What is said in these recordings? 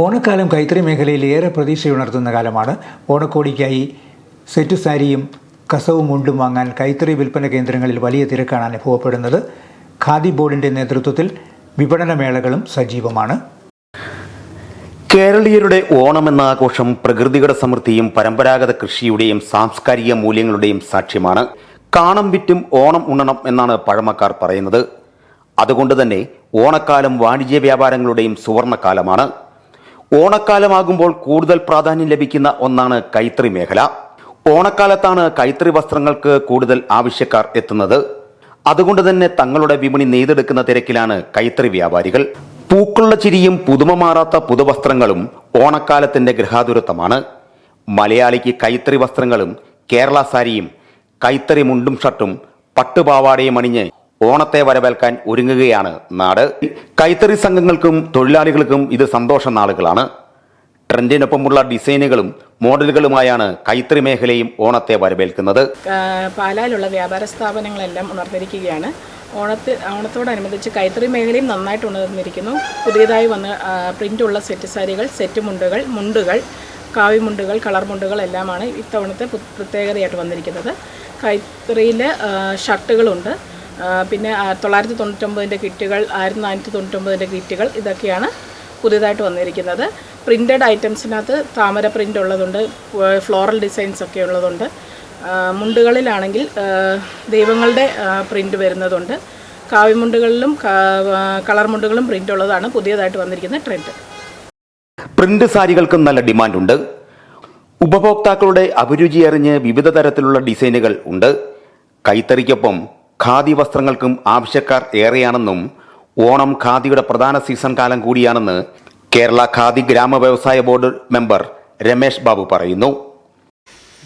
ഓണക്കാലം കൈത്തറി മേഖലയിൽ ഏറെ പ്രതീക്ഷയുണർത്തുന്ന കാലമാണ്. ഓണക്കോടിക്കായി സെറ്റ് സാരിയും കസവും മുണ്ടും വാങ്ങാൻ കൈത്തറി വിൽപ്പന കേന്ദ്രങ്ങളിൽ വലിയ തിരക്കാണ് അനുഭവപ്പെടുന്നത്. ഖാദി ബോർഡിന്റെ നേതൃത്വത്തിൽ വിപണന മേളകളും സജീവമാണ്. കേരളീയരുടെ ഓണം എന്ന ആഘോഷം പ്രകൃതിയുടെ സമൃദ്ധിയും പരമ്പരാഗത കൃഷിയുടെയും സാംസ്കാരിക മൂല്യങ്ങളുടെയും സാക്ഷ്യമാണ്. കാണം വിറ്റും ഓണം ഉണ്ണണം എന്നാണ് പഴമക്കാർ പറയുന്നത്. അതുകൊണ്ട് തന്നെ ഓണക്കാലം വാണിജ്യ വ്യാപാരങ്ങളുടെയും സുവർണക്കാലമാണ്. ഓണക്കാലമാകുമ്പോൾ കൂടുതൽ പ്രാധാന്യം ലഭിക്കുന്ന ഒന്നാണ് കൈത്തറി മേഖല. ഓണക്കാലത്താണ് കൈത്തറി വസ്ത്രങ്ങൾക്ക് കൂടുതൽ ആവശ്യക്കാർ എത്തുന്നത്. അതുകൊണ്ട് തന്നെ തങ്ങളുടെ വിപണി നെയ്തെടുക്കുന്ന തിരക്കിലാണ് കൈത്തറി വ്യാപാരികൾ. പൂക്കളുടെ ചിരിയും പുതുമ മാറാത്ത പുതുവസ്ത്രങ്ങളും ഓണക്കാലത്തിന്റെ ഗൃഹാതുരത്വമാണ്. മലയാളിക്ക് കൈത്തറി വസ്ത്രങ്ങളും കേരള സാരിയും കൈത്തറി മുണ്ടും ഷർട്ടും പട്ടുപാവാടയും അണിഞ്ഞ് ഓണത്തെ വരവേൽക്കാൻ ഒരുങ്ങുകയാണ് നാട്. കൈത്തറി സംഘങ്ങൾക്കും തൊഴിലാളികൾക്കും ഇത് സന്തോഷ നാളുകളാണ്. ട്രെൻഡിനൊപ്പമുള്ള ഡിസൈനുകളും മോഡലുകളുമായാണ് കൈത്തറി മേഖലയും ഓണത്തെ വരവേൽക്കുന്നത്. പാലാലുള്ള വ്യാപാര സ്ഥാപനങ്ങളെല്ലാം ഉണർന്നിരിക്കുകയാണ്. ഓണത്തെ ഓണത്തോടനുബന്ധിച്ച് കൈത്തറി മേഖലയും നന്നായിട്ട് ഉണർന്നിരിക്കുന്നു. പുതിയതായി വന്ന് പ്രിന്റുള്ള സെറ്റ് സാരികൾ സെറ്റ് മുണ്ടുകൾ മുണ്ടുകൾ കാവിമുണ്ടുകൾ കളർ മുണ്ടുകൾ എല്ലാമാണ് ഇത്തവണത്തെ പ്രത്യേകതയായിട്ട് വന്നിരിക്കുന്നത്. കൈത്തറിയിൽ ഷർട്ടുകളുണ്ട്. പിന്നെ തൊള്ളായിരത്തി തൊണ്ണൂറ്റൊമ്പതിന്റെ കിറ്റുകൾ ആയിരത്തി നാനൂറ്റി തൊണ്ണൂറ്റൊമ്പതിന്റെ കിറ്റുകൾ ഇതൊക്കെയാണ് പുതിയതായിട്ട് വന്നിരിക്കുന്നത്. പ്രിന്റഡ് ഐറ്റംസിനകത്ത് താമര പ്രിന്റ് ഉള്ളതുണ്ട് ഫ്ലോറൽ ഡിസൈൻസ് ഒക്കെ ഉള്ളതുണ്ട്. മുണ്ടുകളിലാണെങ്കിൽ ദൈവങ്ങളുടെ പ്രിന്റ് വരുന്നതുണ്ട്. കാവ്യമുണ്ടുകളിലും കളർ മുണ്ടുകളും പ്രിന്റ് ഉള്ളതാണ് പുതിയതായിട്ട് വന്നിരിക്കുന്ന ട്രെൻഡ് പ്രിന്റ് സാരികൾക്കും നല്ല ഡിമാൻഡുണ്ട്. ഉപഭോക്താക്കളുടെ അഭിരുചി അറിഞ്ഞ് വിവിധ തരത്തിലുള്ള ഡിസൈനുകൾ ഉണ്ട്. കൈത്തറിക്കൊപ്പം ഖാദി വസ്ത്രങ്ങൾക്കും ആവശ്യക്കാർ ഏറെയാണെന്നും ഓണം ഖാദിയുടെ പ്രധാന സീസൺ കാലം കൂടിയാണെന്ന് കേരള ഖാദി ഗ്രാമ വ്യവസായ ബോർഡ് മെമ്പർ രമേശ് ബാബു പറയുന്നു.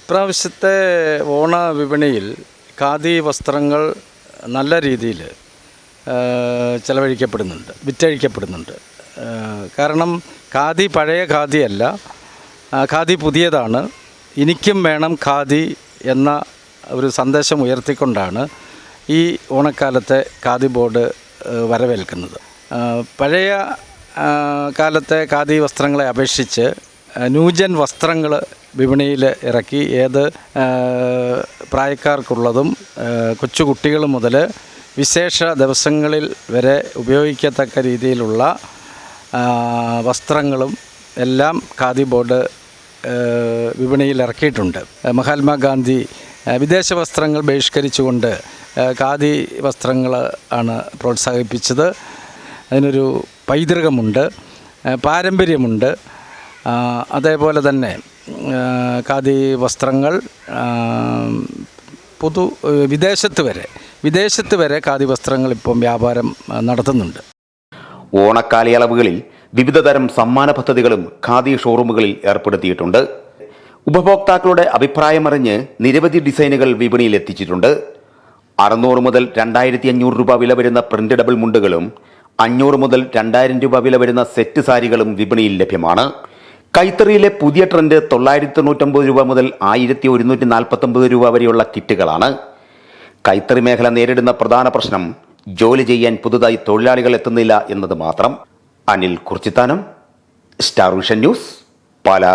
ഇപ്രാവശ്യത്തെ ഓണ വിപണിയിൽ ഖാദി വസ്ത്രങ്ങൾ നല്ല രീതിയിൽ ചെലവഴിക്കപ്പെടുന്നുണ്ട് വിറ്റഴിക്കപ്പെടുന്നുണ്ട്. കാരണം ഖാദി പഴയ ഖാദിയല്ല ഖാദി പുതിയതാണ്. എനിക്കും വേണം ഖാദി എന്ന ഒരു സന്ദേശം ഉയർത്തിക്കൊണ്ടാണ് ഈ ഓണക്കാലത്തെ ഖാദി ബോർഡ് വരവേൽക്കുന്നത്. പഴയ കാലത്തെ ഖാദി വസ്ത്രങ്ങളെ അപേക്ഷിച്ച് ന്യൂജൻ വസ്ത്രങ്ങൾ വിപണിയിൽ ഇറക്കി ഏത് പ്രായക്കാർക്കുള്ളതും കൊച്ചുകുട്ടികൾ മുതൽ വിശേഷ ദിവസങ്ങളിൽ വരെ ഉപയോഗിക്കത്തക്ക രീതിയിലുള്ള വസ്ത്രങ്ങളും എല്ലാം ഖാദി ബോർഡ് വിപണിയിൽ ഇറക്കിയിട്ടുണ്ട്. മഹാത്മാഗാന്ധി വിദേശ വസ്ത്രങ്ങൾ ബഹിഷ്കരിച്ചുകൊണ്ട് ഖാദി വസ്ത്രങ്ങൾ ആണ് പ്രോത്സാഹിപ്പിച്ചത്. അതിനൊരു പൈതൃകമുണ്ട് പാരമ്പര്യമുണ്ട്. അതേപോലെ തന്നെ ഖാദി വസ്ത്രങ്ങൾ പുതു വിദേശത്ത് വരെ വിദേശത്ത് വരെ ഖാദി വസ്ത്രങ്ങൾ ഇപ്പം വ്യാപാരം നടത്തുന്നുണ്ട്. ഓണക്കാലയളവുകളിൽ വിവിധതരം സമ്മാന പദ്ധതികളും ഖാദി ഷോറൂമുകളിൽ ഏർപ്പെടുത്തിയിട്ടുണ്ട്. ഉപഭോക്താക്കളുടെ അഭിപ്രായമറിഞ്ഞ് നിരവധി ഡിസൈനുകൾ വിപണിയിൽ എത്തിച്ചിട്ടുണ്ട് അറുന്നൂറ് മുതൽ രണ്ടായിരത്തി അഞ്ഞൂറ് രൂപ വില വരുന്ന പ്രിന്റ് ഡബിൾ മുണ്ടുകളും അഞ്ഞൂറ് മുതൽ രണ്ടായിരം രൂപ വില വരുന്ന സെറ്റ് സാരികളും വിപണിയിൽ ലഭ്യമാണ്. കൈത്തറിയിലെ പുതിയ ട്രെൻഡ് തൊള്ളായിരത്തി തൊണ്ണൂറ്റൊമ്പത് രൂപ മുതൽ ആയിരത്തി ഒരുന്നൂറ്റി നാൽപ്പത്തൊമ്പത് രൂപ വരെയുള്ള കിറ്റുകളാണ്. കൈത്തറി മേഖല നേരിടുന്ന പ്രധാന പ്രശ്നം ജോലി ചെയ്യാൻ പുതുതായി തൊഴിലാളികൾ എത്തുന്നില്ല എന്നത് മാത്രം. Anil Kurichithanam star vision news Pala.